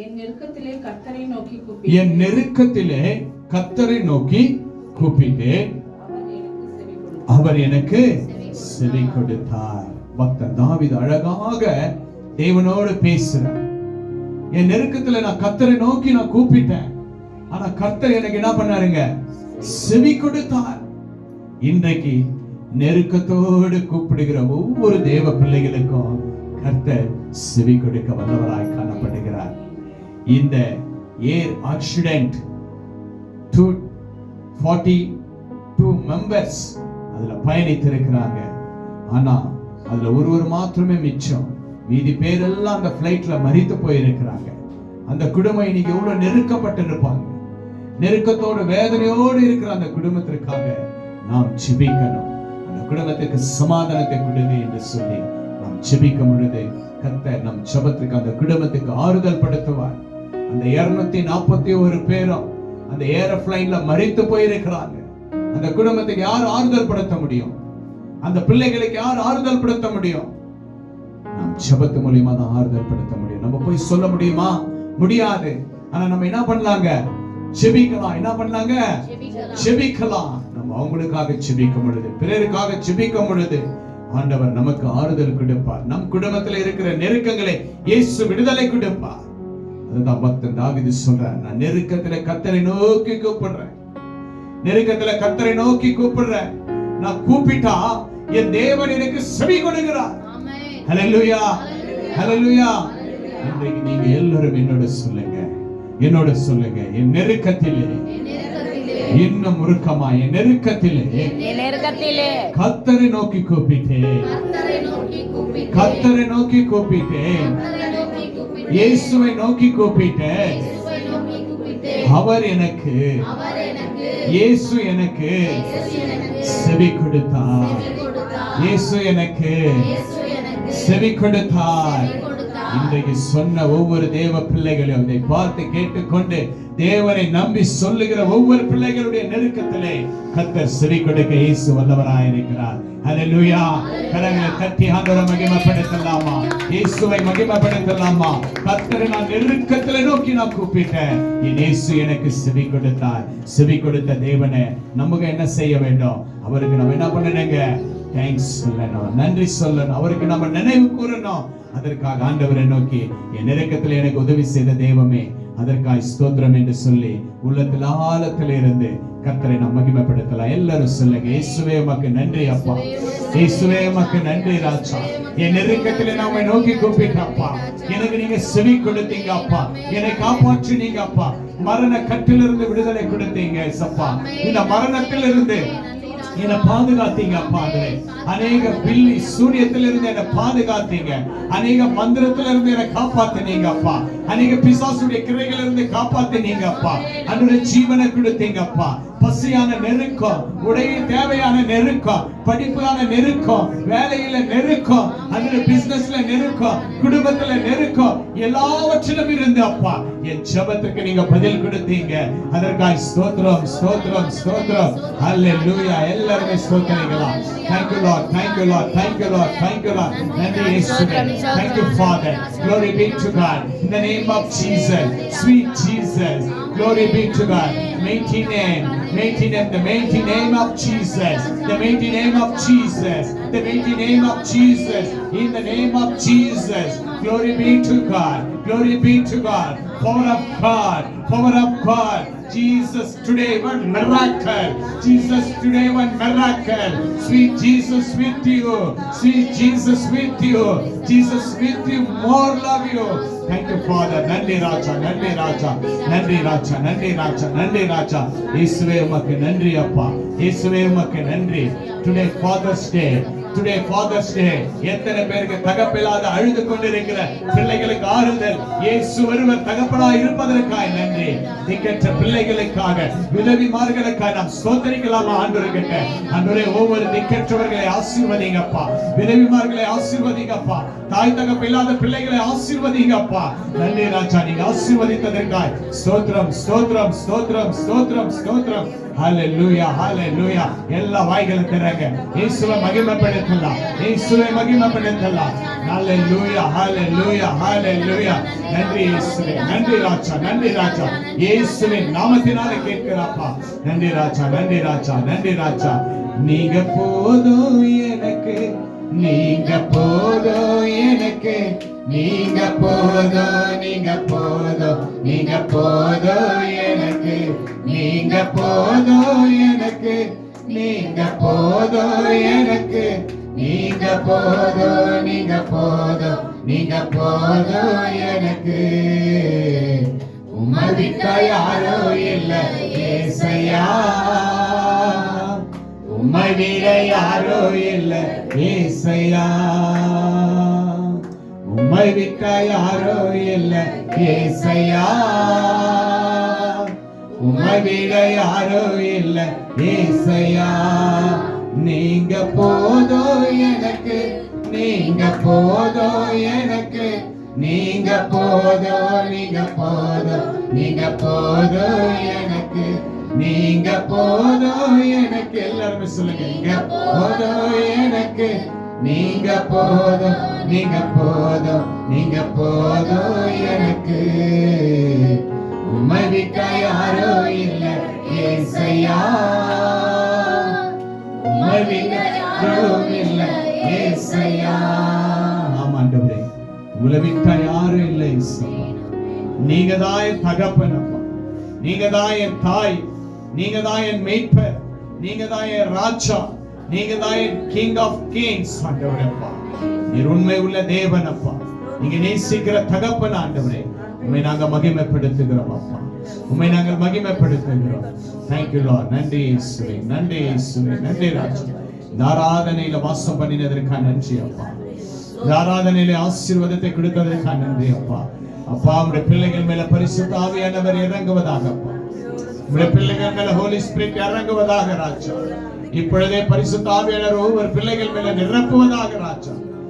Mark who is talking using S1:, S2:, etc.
S1: என் நெருக்கத்திலே கர்த்தரை நோக்கி கூப்பிட்டேன்
S2: என் நெருக்கத்திலே கத்தரை நோக்கி கூப்பிட்டேன்
S1: அவர் எனக்கு செவி கொடுத்தார்.
S2: அவர் எனக்கு செவி கொடுத்தார். பக்தன் தாவீது அழகாக தேவனோடு பேசுறார் என் நெருக்கத்துல நான் கத்தரை நோக்கி நான் கூப்பிட்டேன். ஆனா கர்த்தர் எனக்கு என்ன பண்ணாருங்க? செவி கொடுத்தார். இன்றைக்கு நெருக்கத்தோடு கூப்பிடுகிற ஒவ்வொரு தேவ பிள்ளைகளுக்கும் கர்த்தர் செவி கொடுக்க வல்லவராய் காணப்படுகிறார். இந்த air accident two forty two members அதில் பயணித்திருக்கிறாங்க. ஆனா அதுல ஒருவர் மாத்திரமே மிச்சம். மீதி பேரெல்லாம் அந்த ஃப்ளைட்டில் மறித்து போயிருக்கிறாங்க. அந்த குடும்பம் இன்னைக்கு எவ்வளவு நெருக்கப்பட்டிருப்பாங்க. நெருக்கத்தோடு வேதனையோடு இருக்கிற அந்த குடும்பத்திற்காக நாம் ஜெபிக்கணும். அந்த குடும்பத்திற்கு சமாதானத்தை கொடுங்க என்று சொல்லி நாம் ஜெபிக்கும் பொழுது கத்தை நம் ஜெபத்துக்கு அந்த குடும்பத்துக்கு ஆறுதல் படுத்துவார். அந்த இருநூத்தி நாற்பத்தி ஒரு பேரும் அந்த ஏரோப்ளைன்ல மறித்து போயிருக்கிறாங்க. அந்த குடும்பத்துக்கு யார் ஆறுதல் படுத்த முடியும்? அந்த பிள்ளைகளுக்கு யார் ஆறுதல் படுத்த முடியும்? நாம் ஜெபத்து மூலியமா தான் ஆறுதல் படுத்த முடியும். நம்ம போய் சொல்ல முடியுமா? முடியாது. ஆனா நம்ம என்ன பண்ணலாங்க? ஜெபிக்கலாம். என்ன பண்ணலாங்க? ஜெபிக்கலாம். நம்ம அவங்களுக்காக ஜெபிக்கும் பொழுது பிறருக்காக ஜெபிக்கும் பொழுது ஆண்டவர் நமக்கு ஆறுதல் கொடுப்பார். நம் குடும்பத்தில் இருக்கிற நெருக்கங்களை இயேசு விடுதலை கொடுப்பார். அதுதான் பக்தன் தாவிது சொல்றார் நான் நெருக்கத்துல கத்தரை நோக்கி கூப்பிடுறேன். நெருக்கத்துல கத்தரை நோக்கி கூப்பிடுறேன். நான் கூப்பிட்டா என் தேவன் எனக்கு செவி கொடுக்கிறார். ஹalleluya. ஹalleluya. இன்றைக்கு நீங்க எல்லாரும் என்னோட சொல்லுங்க. என்னோட சொல்லுங்க. என் நெருக்கத்திலே இன்னும் முறுக்கமா என் நெருக்கத்திலே கத்தரை நோக்கி கூப்பிட்டேன். கத்தரை நோக்கி கூப்பிட்டேன். இயேசுவை நோக்கி கூப்பிட்டேன். அவர் எனக்கு இயேசு எனக்கு செவி கொடுத்தார். இயேசு எனக்கு செவி கொடுத்தார். இன்றைக்கு சொன்ன ஒவ்வொரு தேவ பிள்ளைகளையும் இதை பார்த்து கேட்டுக்கொண்டு தேவனை நம்பி சொல்லுகிற ஒவ்வொரு பிள்ளைகளுடைய நெருக்கத்திலே கத்தர் செவி கொடுக்க இயேசு வல்லவராய் இருக்கிறார். ஹalleluya கரங்களை தட்டி ஆண்டவரை மகிமைப்படுத்தலாமா? இயேசுவை மகிமைப்படுத்தலாமா? கத்தரை நான் நெருக்கத்தில் நோக்கி நான் கூப்பிட்டேன். என் இயேசு எனக்கு செவி கொடுத்தார். செவி கொடுத்த தேவனை நமக்கு என்ன செய்ய வேண்டும்? அவருக்கு நம்ம என்ன பண்ணணுங்க? தேங்க்ஸ் சொல்லணும். நன்றி சொல்லணும். அவருக்கு நம்ம நினைவு கூறணும். அதற்காக ஆண்டவரை நோக்கி என் நெருக்கத்தில் எனக்கு உதவி செய்த தெய்வமே அதற்காய் ஸ்தோத்திரம் என்று சொல்லி உள்ளத்தில் ஆழத்தில் இருந்து கத்தரை நாம் மகிமைப்படுத்தலாம். எல்லாரும் சொல்லுங்க இயேசுவே உமக்கு நன்றி அப்பா. இயேசுவே உமக்கு நன்றி ராஜா. என் நெருக்கத்தில் நாம நோக்கி கூப்பிட்டப்பா எனக்கு நீங்க செவி கொடுத்தீங்க அப்பா. என்னை காப்பாற்றினீங்க அப்பா. மரண கட்டிலிருந்து விடுதலை கொடுத்தீங்க சப்பா. இந்த மரணத்திலிருந்து என்னை பாதுகாத்தீங்க அப்பா அநேக பில்லி சூரியத்துல இருந்து என்னை பாதுகாத்தீங்க. அநேக மந்திரத்துல இருந்து என்னை காப்பாத்தினீங்க அப்பா. அநேக பிசாசுடைய கிரைகள் இருந்து காப்பாத்தினீங்க அப்பா. அன்னுடைய ஜீவனை கொடுத்தீங்க அப்பா. பசியான நெருக்கம் உடைய தேவையான நெருக்கம் படிப்புக்கான நெருக்கம் வேலையில நெருக்கம் அதுல பிசினஸ்ல நெருக்கம் குடும்பத்துல நெருக்கம் எல்லாவற்றிலும் இருந்து அப்பா என் ஜெபத்துக்கு நீங்க பதில் கொடுத்தீங்க. அதற்காக ஸ்தோத்திரம் ஸ்தோத்திரம் ஸ்தோத்திரம். ஹalleluya எல்லாரும் ஸ்தோத்திரிக்கலாம் thank you lord. Thank you lord. Thank you lord. Thank you lord. நன்றி இயேசுவே thank you father. Glory be to god. In the name of jesus. Sweet jesus. Glory be to god. Mighty name. Mighty name. The mighty name of jesus. The mighty name of jesus. The mighty name of jesus. In the name of jesus. Glory be to god Glory be to God. Power of God. Power of God. Jesus, today one miracle. Jesus, today one miracle. Sweet Jesus with you. Sweet Jesus with you. Jesus with you. More love you. Thank you father నండి రాజా నండి రాజా నండి రాజా నండి రాజా నండి రాజా ఈశ్వేమకి నండి అప్ప ఈశ్వేమకి నండి Today Father's day. Today father's day எத்தனை பேருக்கு தகப்பில்லாத அழுது கொண்டிருக்கிற பிள்ளைகளுக்கு ஆறுதல். இயேசு ஒருவர் தகப்பனாய் இருப்பதற்காய் நன்றி. திக்கற்ற பிள்ளைகளுக்காக உதவிமார்களுக்காக நாம் சோதரிக்கலாமா ஆண்டவர்கிட்ட? ஆண்டவரே ஒவ்வொரு திக்கற்றவர்களை ஆசீர்வதிங்கப்பா. உதவிமார்களை ஆசீர்வதிங்கப்பா. தாய் தகப்பு இல்லாத பிள்ளைகளை ஆசீர்வதிங்கப்பா. நன்றி ராஜா நீங்க ஆசீர்வதித்ததற்காய். ஸ்தோத்திரம் ஸ்தோத்திரம் ஸ்தோத்திரம் ஸ்தோத்திரம் ஸ்தோத்திரம். ஹalleluya ஹalleluya எல்லா வாய்களும் திறங்க. இயேசுவை மகிமைப்படுத்தலாம். இயேசுவை மகிமைப்படுத்தலாம். ஹalleluya ஹalleluya ஹalleluya நன்றி இயேசுவே நன்றி ராஜா நன்றி ராஜா. இயேசுவின் நாமத்தினால கேட்கிறாப்பா நன்றி ராஜா நன்றி ராஜா நன்றி ராஜா. நீங்க போதும் எனக்கு நீங்க போதும் எனக்கு. நீங்க போதோ நீங்க போதோ நீங்க போதோ எனக்கு நீங்க போதோ எனக்கு நீங்க போதோ எனக்கு நீங்க போதோ நீங்க போதோ நீங்க போதோ எனக்கு. உம்மை யாரோ இல்லை ஏசையா. உம்மை விட யாரோ இல்லை ஏசையா. உம்மை யாரோ இல்லை. ஏசையா. உம்மை விட யாரோ இல்லை. ஏசையா. நீங்க போதோ எனக்கு நீங்க போதோ எனக்கு. நீங்க போதோ நீங்க போதோ நீங்க போதோ எனக்கு. நீங்க போதோ எனக்கு. எல்லாருமே சொல்லுங்க நீங்க போதோ எனக்கு. நீங்க போதும் நீங்க போதும் நீங்க போதும் எனக்கு. உம்மை விட்ட யாரோ இல்ல ஏசையா. உம்மை இல்ல ஏசையா. ஆமா ஆண்டவரே உங்களை யாரும் இல்லை ஏசப்பா நீங்க தான் என் தகப்பனப்பா நீங்க தான் என் தாய். நீங்க தான் என் மெய்ப்பர் நீங்க தான் என் ராஜா. நீங்க தான் கிங் ஆஃப் கிங்ஸ் ஆண்டவரப்பா. நீர் உண்மை உள்ள தேவன் அப்பா நீங்க நேசிக்கிற தகப்பன் ஆண்டவரே. உண்மை நாங்க மகிமைப்படுத்துகிறோம் அப்பா. உண்மை நாங்கள் மகிமைப்படுத்துகிறோம். தேங்க்யூ லா நன்றி இயேசுவே. நன்றி இயேசுவே. நன்றி ராஜா. இந்த ஆராதனையில வாசம் பண்ணினதற்காக நன்றி அப்பா. இந்த ஆராதனையில ஆசீர்வாதத்தை கொடுத்ததற்காக நன்றி அப்பா. அப்பா உடைய பிள்ளைகள் மேல பரிசுத்த ஆவியானவர் இறங்குவதாக அப்பா. உடைய பிள்ளைகள் மேல ஹோலி ஸ்பிரிட் இறங்குவதாக ராஜா. இப்பொழுதே பரிசுத்த ஆவியானவர் ஒவ்வொரு பிள்ளைகள் மேல நிரப்புவதாக ராஜா.